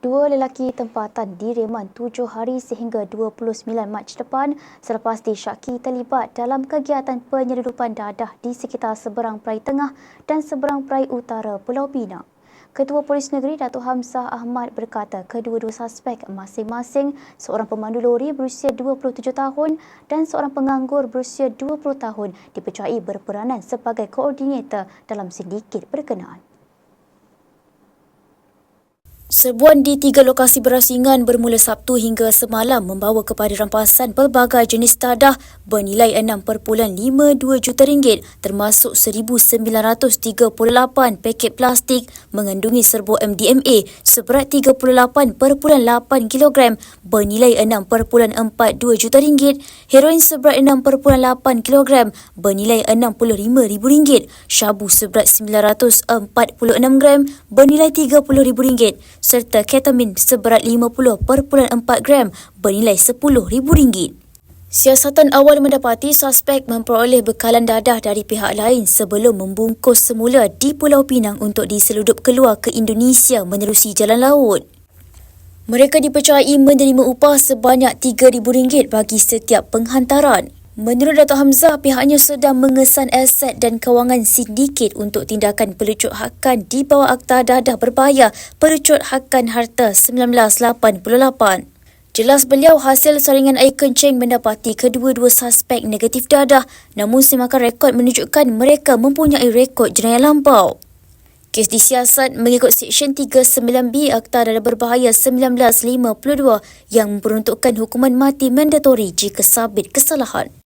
Dua lelaki tempatan direman tujuh hari sehingga 29 Mac depan selepas disyaki terlibat dalam kegiatan penyeludupan dadah di sekitar seberang perai tengah dan seberang perai utara Pulau Pinang. Ketua Polis Negeri Datuk Hamzah Ahmad berkata kedua-dua suspek masing-masing seorang pemandu lori berusia 27 tahun dan seorang penganggur berusia 20 tahun dipercayai berperanan sebagai koordinator dalam sindiket berkenaan. Serbuan di tiga lokasi berasingan bermula Sabtu hingga semalam membawa kepada rampasan pelbagai jenis dadah bernilai 6.52 juta ringgit termasuk 1,938 paket plastik mengandungi serbuk MDMA seberat 38.8 kilogram bernilai 6.42 juta ringgit, heroin seberat 6.8 kilogram bernilai 65 ribu ringgit, syabu seberat 946 gram bernilai 30 ribu ringgit serta ketamin seberat 50.4 gram bernilai RM10,000. Siasatan awal mendapati suspek memperoleh bekalan dadah dari pihak lain sebelum membungkus semula di Pulau Pinang untuk diseludup keluar ke Indonesia menerusi jalan laut. Mereka dipercayai menerima upah sebanyak RM3,000 bagi setiap penghantaran. Menurut Dato' Hamzah, pihaknya sedang mengesan aset dan kewangan sindiket untuk tindakan pelucut hakan di bawah Akta Dadah Berbahaya Pelucut Hakan Harta 1988. Jelas beliau hasil saringan air kencing mendapati kedua-dua suspek negatif dadah namun semakan rekod menunjukkan mereka mempunyai rekod jenayah lampau. Kes disiasat mengikut Seksyen 39B Akta Dadah Berbahaya 1952 yang memperuntukkan hukuman mati mandatori jika sabit kesalahan.